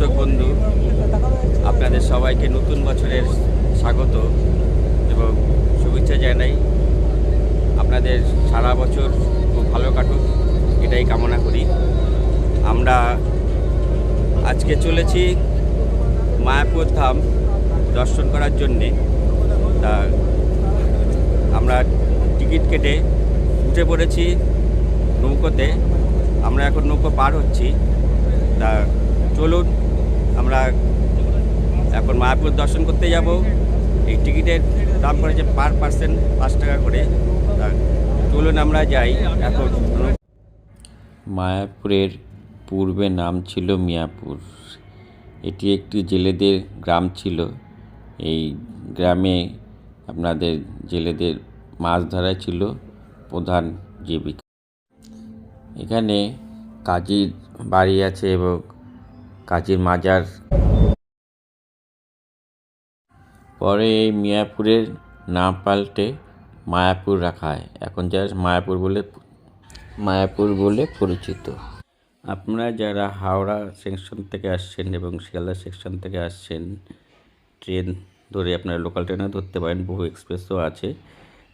দর্শক বন্ধু, আপনাদের সবাইকে নতুন বছরের স্বাগত এবং শুভেচ্ছা জানাই। আপনাদের সারা বছর খুব ভালো কাটুক, এটাই কামনা করি। আমরা আজকে চলেছি মায়াপুর ধাম দর্শন করার জন্যে। তা আমরা টিকিট কেটে উঠে পড়েছি নৌকোতে। আমরা এখন নৌকো পার হচ্ছি। তা চলুন আমরা এখন মায়াপুর দর্শন করতে যাব। এই টিকিটের দাম করেছে পার পার্সেন্ট পাঁচ টাকা করে। চলুন আমরা যাই এখন। মায়াপুরের পূর্বে নাম ছিল মিয়াপুর। এটি একটি জেলেদের গ্রাম ছিল। এই গ্রামে আপনাদের জেলেদের মাছ ধরা ছিল প্রধান জীবিকা। এখানে কাজীর বাড়ি আছে এবং কাজীর মাজার। পরে এই মিয়াপুরের নাম পাল্টে মায়াপুর রাখা হয়। এখন যা মায়াপুর বলে মায়াপুর বলে পরিচিত। আপনারা যারা হাওড়া সেকশন থেকে আসছেন এবং শিয়ালদা সেকশন থেকে আসছেন, ট্রেন ধরে আপনারা লোকাল ট্রেনও ধরতে পারেন। বহু এক্সপ্রেসও আছে।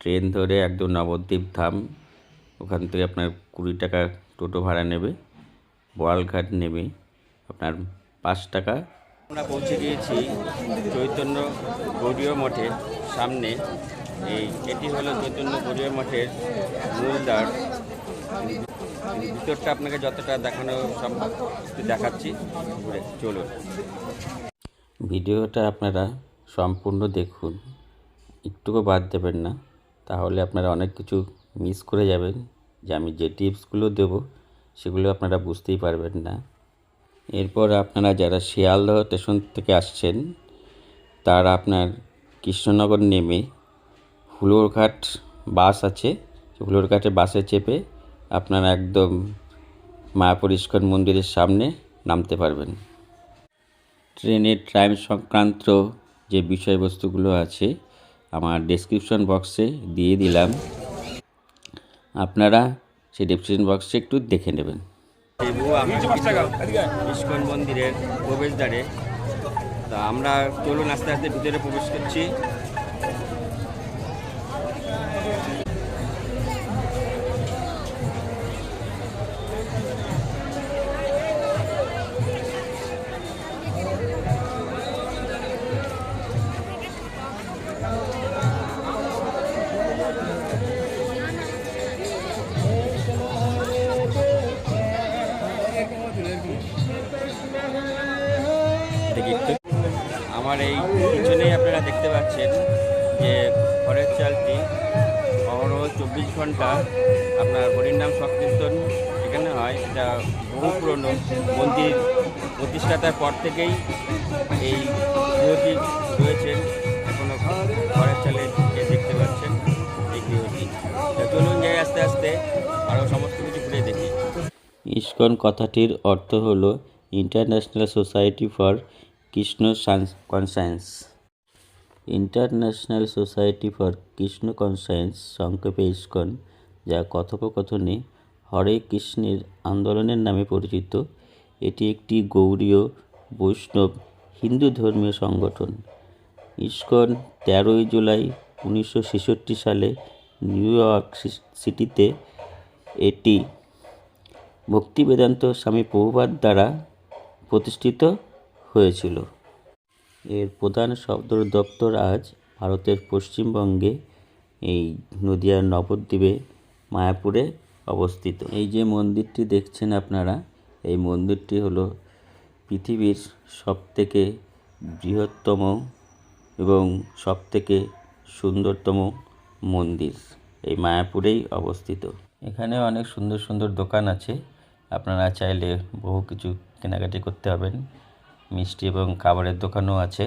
ট্রেন ধরে একদম নবদ্বীপ ধাম, ওখান থেকে আপনার কুড়ি টাকা টোটো ভাড়া নেবে, বোয়ালঘাট নেবে। আপনার পাঁচ টাকা। আমরা পৌঁছে গিয়েছি চৈতন্য গৌরীয় মঠের সামনে। এই এটি হলো চৈতন্য গৌরীয় মঠের মূল দ্বার। ভিতরটা আপনাকে যতটা দেখানো সম্ভব দেখাচ্ছি। ঘুরে চলুন। ভিডিওটা আপনারা সম্পূর্ণ দেখুন। একটুকু বাদ দেবেন না। তাহলে আপনারা অনেক কিছু মিস করে যাবেন। যে আমি যে টিপসগুলো দেবো সেগুলো আপনারা বুঝতেই পারবেন না। এরপর আপনারা যারা শিয়ালদহ স্টেশন থেকে আসছেন, তারা আপনার কৃষ্ণনগর নেমে হুলোরঘাট বাস আছে। হুলোরঘাটে বাসে চেপে আপনারা একদম মায়াপুর ইস্কন মন্দিরের সামনে নামতে পারবেন। ট্রেনের টাইম সংক্রান্ত যে বিষয়বস্তুগুলো আছে, আমার ডেসক্রিপশন বক্সে দিয়ে দিলাম। আপনারা সেই ডেসক্রিপশন বক্সে একটু দেখে নেবেন। ইস্কন মন্দিরের প্রবেশদ্বারে। তা আমরা চলুন আস্তে আস্তে ভিতরে প্রবেশ করছি। বহু পুরনো মন্দির প্রতিষ্ঠাতার পর থেকেই এই গৃহটি রয়েছেন এখনও ঘরের চালে যে দেখতে পাচ্ছেন এই গৃহটি। চলুন যাই আস্তে আস্তে আরও সমস্ত কিছু ঘুরে দেখি। ইস্কন কথাটির অর্থ হল International Society for Krishna Consciousness International Society for Krishna Consciousness সংক্ষেপে ইস্কন, যা কথোপকথনে হরে কৃষ্ণের আন্দোলনের নামে পরিচিত। এটি একটি গৌড়ীয় বৈষ্ণব হিন্দু ধর্মীয় সংগঠন। ইস্কন তেরোই জুলাই উনিশশো ছেষট্টি সালে নিউ ইয়র্ক সিটিতে এটি ভক্তিবেদান্ত স্বামী প্রভুপাদ দ্বারা প্রতিষ্ঠিত হয়েছিল। এর প্রধান সদর দপ্তর আজ ভারতের পশ্চিমবঙ্গে, এই নদিয়ার নবদ্বীপে, মায়াপুরে অবস্থিত। এই যে মন্দিরটি দেখছেন আপনারা, এই মন্দিরটি হলো পৃথিবীর সবথেকে বৃহত্তম এবং সবথেকে সুন্দরতম মন্দির। এই মায়াপুরেই অবস্থিত। এখানে অনেক সুন্দর সুন্দর দোকান আছে। আপনারা চাইলে বহু কিছু কেনাকাটি করতে পারবেন। মিষ্টি এবং খাবারের দোকানও আছে।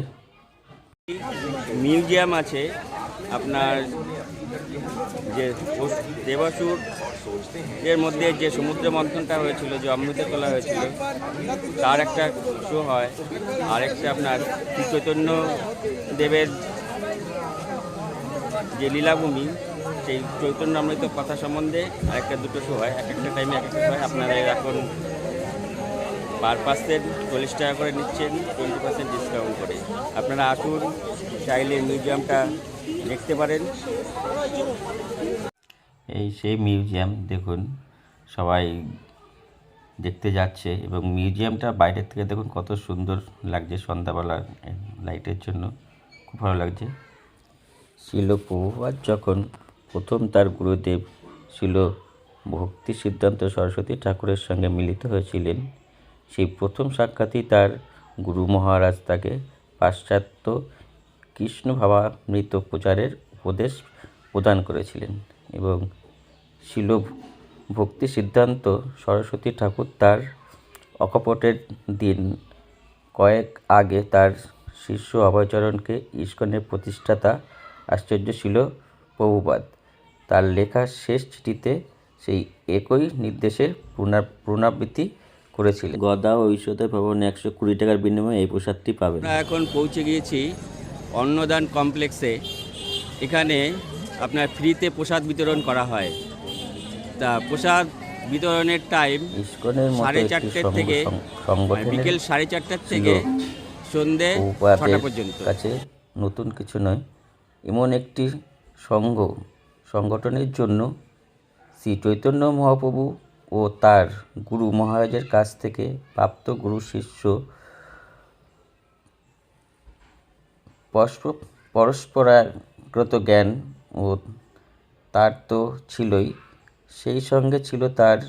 মিউজিয়াম আছে। আপনার যে দেবাসুর এর মধ্যে যে সমুদ্র মন্থনটা হয়েছিল যে অমৃতে তোলা হয়েছিল, তার একটা শো হয়। আরেকটা আপনার চৈতন্য দেবের যে লীলাভূমি, সেই চৈতন্য অমৃত কথা সম্বন্ধে আরেকটা দুটো শো হয়। এক একটা টাইমে এক একটা শো হয়। আপনারা এখন পার পার্সেন্ট, চল্লিশ টাকা করে নিচ্ছেন, টোয়েন্টি পার্সেন্ট ডিসকাউন্ট করে। আপনারা আসুন, চাইলে মিউজিয়ামটা দেখতে পারেন। এই সেই মিউজিয়াম দেখুন, সবাই দেখতে যাচ্ছে এবং মিউজিয়ামটা বাইরের থেকে দেখুন কত সুন্দর লাগছে সন্ধ্যাবেলা লাইটের জন্য। খুব ভালো লাগছে। শিল প্রভুপাদ যখন প্রথম তার গুরুদেব শিল ভক্তি সিদ্ধান্ত সরস্বতী ঠাকুরের সঙ্গে মিলিত হয়েছিলেন, সেই প্রথম সাক্ষাৎই তার গুরু মহারাজ তাকে পাশ্চাত্য কৃষ্ণ ভাবামৃত প্রচারের উপদেশ প্রদান করেছিলেন। এবং শিল ভক্তি সিদ্ধান্ত সরস্বতী ঠাকুর তার অকপটের দিন কয়েক আগে তার শিষ্য অভয়চরণকে ইস্কনের প্রতিষ্ঠাতা আশ্চর্য ছিল প্রভুপাদ। তার লেখা শেষ চিঠিতে সেই একই নির্দেশের পুনর পুনরাবৃত্তি করেছিলেন। গদা ও ঈশ্বরদের ভবনে একশো কুড়ি টাকার বিনিময়ে এই প্রসাদটি পাবেন। এখন পৌঁছে গিয়েছি অন্নদান কমপ্লেক্সে। এখানে আপনার ফ্রিতে প্রসাদ বিতরণ করা হয়। তা প্রসাদ বিতরণের টাইম সাড়ে চারটের থেকে মানে বিকেল সাড়ে চারটার থেকে সন্ধে ছটা পর্যন্ত। কাছে নতুন কিছু নয় এমন একটি সংঘ সংগঠনের জন্য শ্রী চৈতন্য মহাপ্রভু ও তার গুরু মহারাজের কাছ থেকে প্রাপ্ত গুরু শিষ্য পরস্প- পরস্পরাগত জ্ঞান ও তার তো ছিলই সেই সঙ্গে ছিল তার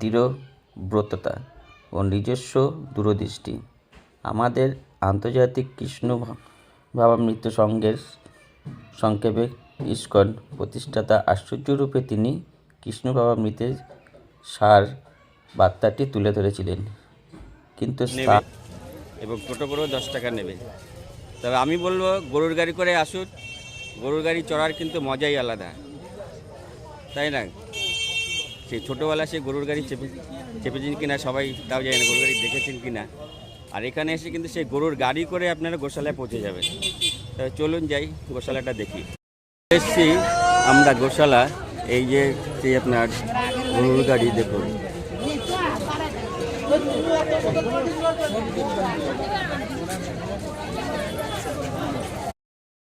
দৃঢ় ব্রততা ও নিজস্ব দূরদৃষ্টি। আমাদের আন্তর্জাতিক কৃষ্ণ ভাবামৃত সংঘের সংক্ষেপে ইস্কন প্রতিষ্ঠাতা আশ্চর্যরূপে তিনি কৃষ্ণ ভাবামৃতের সার বার্তাটি তুলে ধরেছিলেন। কিন্তু এবং টোটো করেও দশ টাকা নেবে। তবে আমি বলব গরুর গাড়ি করে আসুন গরুর গাড়ি চড়ার কিন্তু মজাই আলাদা। তাই না? সেই ছোটোবেলা সে গরুর গাড়ি চেপে, চেপেছেন কিনা সবাই তাও যায় না, গরুর গাড়ি দেখেছেন কিনা। আর এখানে এসে কিন্তু সেই গরুর গাড়ি করে আপনারা গোশালায় পৌঁছে যাবেন। তবে চলুন যাই, গোশালাটা দেখি। এসছি আমরা গোশালা, এই যে সেই আপনার গরুর গাড়ি দেখুন।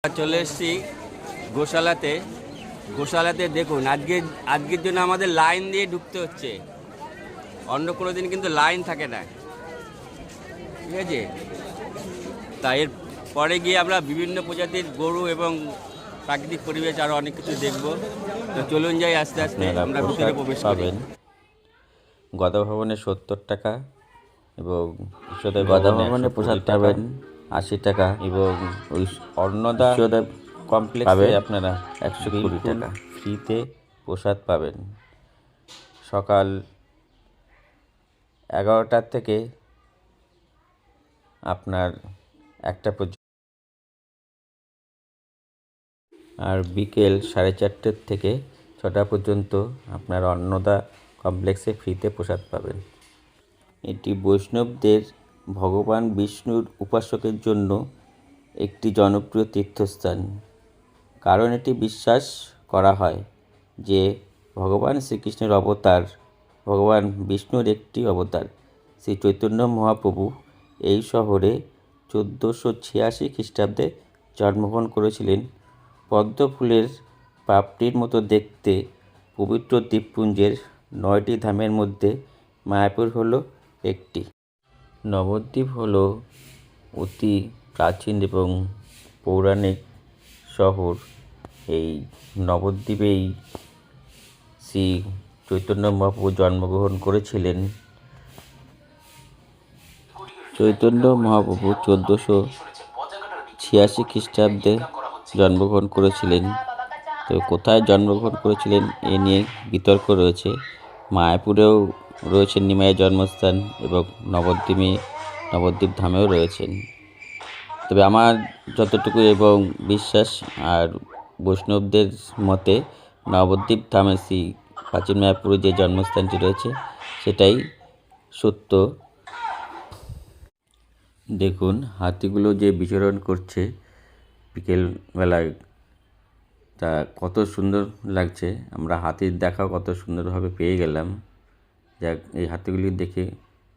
চলে এসেছি গোশালাতে। গোশালাতে দেখুন আজকে আজকের জন্য আমাদের লাইন দিয়ে ঢুকতে হচ্ছে। অন্য কোনো দিন কিন্তু লাইন থাকে না। ঠিক আছে? তা এর পরে গিয়ে আমরা বিভিন্ন প্রজাতির গরু এবং প্রাকৃতিক পরিবেশ আরও অনেক কিছু দেখব। তো চলুন যাই আস্তে আস্তে আমরা ভিতরে প্রবেশ পাবেন। গদা ভবনে সত্তর টাকা এবং গদা ভবনে প্রসাদ পাবেন। আশি টাকা এবং ওই অন্নদা কমপ্লেক্সে আপনারা একশো কুড়ি টাকা। ফ্রিতে প্রসাদ পাবেন। সকাল এগারোটার থেকে আপনার একটা পর্যন্ত। আর বিকেল সাড়ে চারটের থেকে ছটা পর্যন্ত আপনার অন্নদা কমপ্লেক্সে ফ্রিতে প্রসাদ পাবেন। এটি বৈষ্ণবদের ভগবান বিষ্ণুর উপাসকের জন্য একটি জনপ্রিয় তীর্থস্থান। কারণ এটি বিশ্বাস করা হয় যে ভগবান শ্রীকৃষ্ণের অবতার, ভগবান বিষ্ণুর একটি অবতার, শ্রী চৈতন্য মহাপ্রভু এই শহরে চোদ্দোশো ছিয়াশি খ্রিস্টাব্দে জন্মগ্রহণ করেছিলেন। পদ্ম ফুলের পাপড়ির মতো দেখতে পবিত্র দ্বীপপুঞ্জের নয়টি ধামের মধ্যে মায়াপুর হলো একটি। নবদ্বীপ হলো অতি প্রাচীন এবং পৌরাণিক শহর। এই নবদ্বীপেই শ্রী চৈতন্য মহাপ্রভু জন্মগ্রহণ করেছিলেন। চৈতন্য মহাপ্রভু চোদ্দোশো ছিয়াশি খ্রিস্টাব্দে জন্মগ্রহণ করেছিলেন। তো কোথায় জন্মগ্রহণ করেছিলেন এ নিয়ে বিতর্ক রয়েছে। মায়াপুরেও রয়েছেন, নিমাইয়ের জন্মস্থান এবং নবদ্বীপে, নবদ্বীপ ধামেও রয়েছেন। তবে আমার যতটুকু এবং বিশ্বাস আর বৈষ্ণবদের মতে নবদ্বীপ ধামে শ্রী প্রাচীন মায়াপুরে যে জন্মস্থানটি রয়েছে, সেটাই সত্য। দেখুন, হাতিগুলো যে বিচরণ করছে বিকেলবেলায় তা কত সুন্দর লাগছে। আমরা হাতির দেখা কত সুন্দরভাবে পেয়ে গেলাম। যাক, এই হাতিগুলি দেখে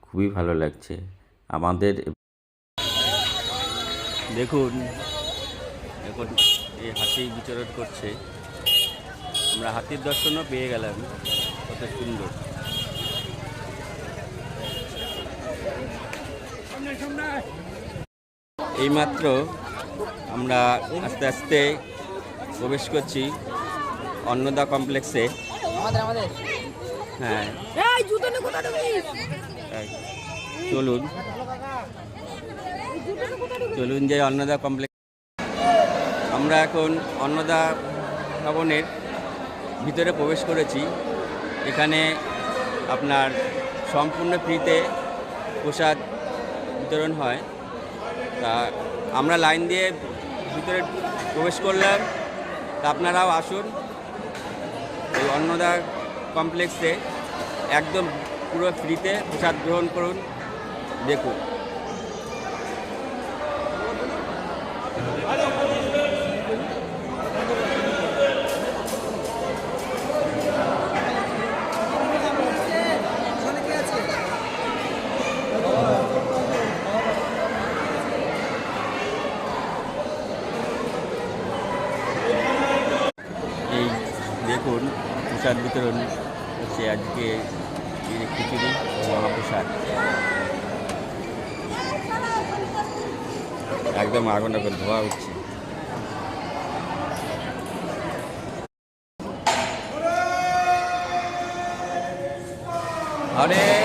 খুবই ভালো লাগছে। আমাদের দেখুন, এখন এই হাতি বিচরণ করছে। আমরা হাতির দর্শনও পেয়ে গেলাম। কত সুন্দর। এইমাত্র আমরা আস্তে আস্তে প্রবেশ করছি অন্নদা কমপ্লেক্সে। আমাদের আমাদের হ্যাঁ। এই জুতো নিয়ে কোথায় চলুন। চলুন যে অন্নদা কমপ্লেক্স আমরা এখন অন্নদা ভবনের ভিতরে প্রবেশ করেছি। এখানে আপনার সম্পূর্ণ ফ্রিতে প্রসাদ বিতরণ হয়। তা আমরা লাইন দিয়ে ভিতরে প্রবেশ করলাম। তা আপনারাও আসুন এই অন্নদা কমপ্লেক্সে একদম পুরো ফ্রিতে প্রসাদ গ্রহণ করুন। দেখুন। দেখুন প্রসাদ বিতরণ হচ্ছে আজকে। খিচুড়ি পোশাক একদম আগুন আগুন ধোয়া হচ্ছে হরে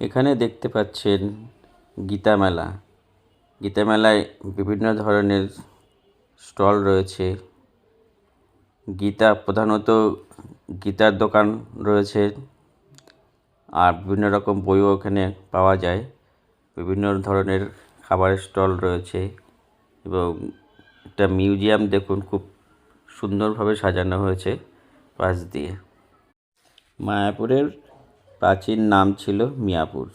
এখানে দেখতে পাচ্ছেন গীতা মেলা। গীতা মেলায় বিভিন্ন ধরনের স্টল রয়েছে। গীতা প্রধানত গীতার দোকান রয়েছে আর বিভিন্ন রকম বইও এখানে পাওয়া যায়। বিভিন্ন ধরনের খাবারের স্টল রয়েছে এবং একটা মিউজিয়াম দেখুন, খুব সুন্দরভাবে সাজানো হয়েছে পাশ দিয়ে। মায়াপুরের প্রাচীন নাম ছিল মিয়াপুর।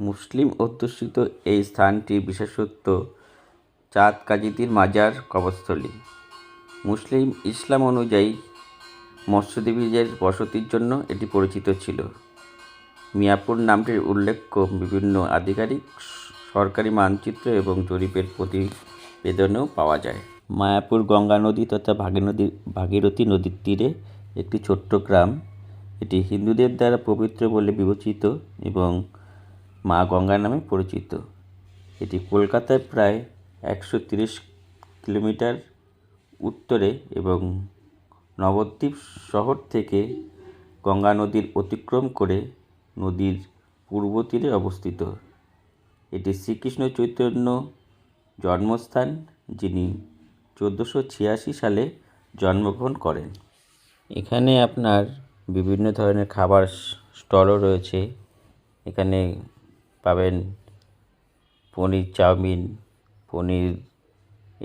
মুসলিম অধ্যুষিত এই স্থানটি বিশেষত্ব চাঁদ কাজিতির মাজার কবরস্থলী। মুসলিম ইসলাম অনুযায়ী মৎস্যদেবীদের বসতির জন্য এটি পরিচিত ছিল। মিয়াপুর নামটির উল্লেখ্য বিভিন্ন আধিকারিক, সরকারি মানচিত্র এবং জরিপের প্রতিবেদনেও পাওয়া যায়। মায়াপুর গঙ্গা নদী তথা ভাগীরথী ভাগীরথী নদীর তীরে একটি ছোট্ট গ্রাম। এটি হিন্দুদের দ্বারা পবিত্র বলে বিবেচিত এবং মা গঙ্গা নামে পরিচিত। এটি কলকাতায় প্রায় একশো তিরিশ কিলোমিটার উত্তরে এবং নবদ্বীপ শহর থেকে গঙ্গা নদীর অতিক্রম করে নদীর পূর্ব তীরে অবস্থিত। এটি শ্রীকৃষ্ণ চৈতন্য জন্মস্থান, যিনি চোদ্দোশো ছিয়াশি সালে জন্মগ্রহণ করেন। এখানে আপনার বিভিন্ন ধরনের খাবার স্টলও রয়েছে। এখানে পাবেন paneer chowmein, paneer,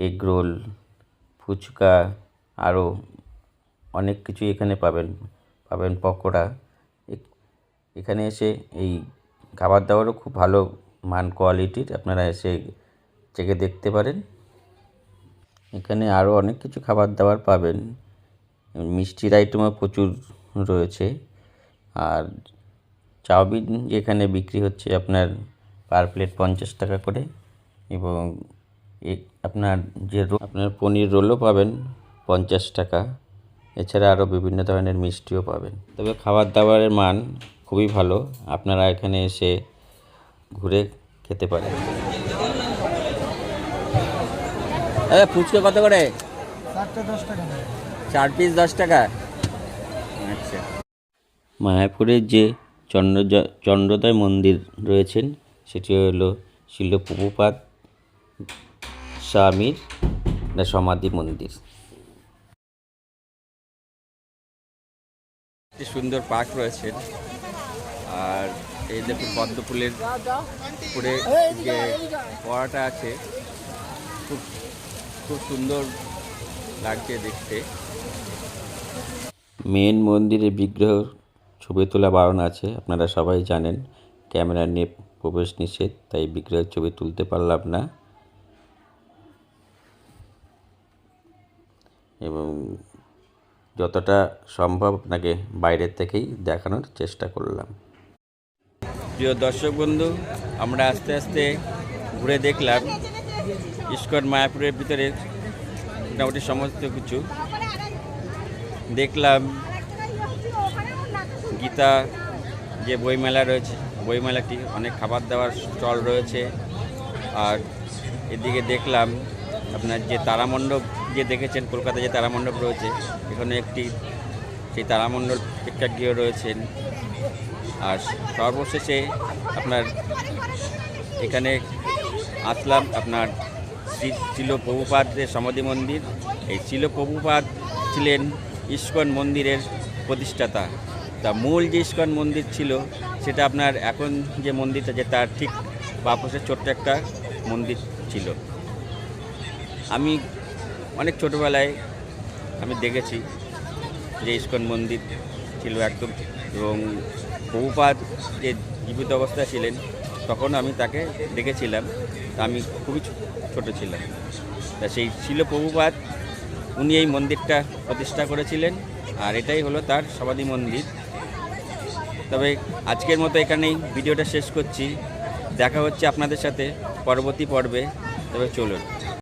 egg roll, fuchka আরও অনেক কিছু এখানে পাবেন পাবেন পকোড়া। এখানে এসে এই খাবার দাবারও খুব ভালো মান কোয়ালিটির আপনারা এসে চেখে দেখতে পারেন। এখানে আরও অনেক কিছু খাবার দাবার পাবেন। মিষ্টির আইটেমও প্রচুর রয়েছে। আর চাউমিন এখানে বিক্রি হচ্ছে আপনার পার প্লেট পঞ্চাশ টাকা করে এবং এ আপনার যে আপনার পনির রোলও পাবেন পঞ্চাশ টাকা। এছাড়া আরও বিভিন্ন ধরনের মিষ্টিও পাবেন। তবে খাবার দাবারের মান খুবই ভালো। আপনারা এখানে এসে ঘুরে খেতে পারেন। ফুচকা কত করে? চার পিস দশ টাকা। আচ্ছা মায়াপুরের যে চন্দ্র চন্দ্রোদয় মন্দির রয়েছেন, সেটি হলো শিল স্বামীর সমাধি মন্দির। সুন্দর পার্ক রয়েছে। আর এই দেখুন পদ্ম ফুলের উপরে যে পড়াটা আছে, খুব খুব সুন্দর লাগছে দেখতে। মেন মন্দিরের বিগ্রহ ছবি তোলা বারণ আছে, আপনারা সবাই জানেন। ক্যামেরা নিয়ে প্রবেশ নিষেধ, তাই বিগ্রহের ছবি তুলতে পারলাম না। এবং যতটা সম্ভব আপনাকে বাইরের থেকেই দেখানোর চেষ্টা করলাম। প্রিয় দর্শক বন্ধু, আমরা আস্তে আস্তে ঘুরে দেখলাম ইস্কন মায়াপুরের ভিতরে মোটামুটি সমস্ত কিছু। দেখলাম গীতা, যে বইমেলা রয়েছে, বইমেলাটি অনেক খাবার দাবার স্টল রয়েছে। আর এদিকে দেখলাম আপনার যে তারামণ্ডপ যে দেখেছেন কলকাতায় যে তারামণ্ডপ রয়েছে, এখানে একটি সেই তারামণ্ডল প্রেক্ষাগৃহ রয়েছেন। আর সর্বশেষে আপনার এখানে আসলাম আপনার শ্রী ছিল প্রভুপাদের সমাধি মন্দির। এই ছিল প্রভুপাদ ছিলেন ইস্কন মন্দিরের প্রতিষ্ঠাতা। তা মূল যে ইস্কন মন্দির ছিল, সেটা আপনার এখন যে মন্দিরটা, যে তার ঠিক বাপসে ছোট্ট একটা মন্দির ছিল। আমি অনেক ছোটোবেলায় আমি দেখেছি যে ইস্কন মন্দির ছিল একদম এবং বহুপাত যে জীবিত অবস্থায় ছিলেন তখন আমি তাকে দেখেছিলাম। আমি খুবই ছোট ছিলাম। তা সেই ছিল প্রভুপাত উনি এই মন্দিরটা প্রতিষ্ঠা করেছিলেন আর এটাই হলো তার সমাধি মন্দির। তবে আজকের মতো এখানেই ভিডিওটা শেষ করছি। দেখা হচ্ছে আপনাদের সাথে পরবর্তী পর্বে। তবে চলুন।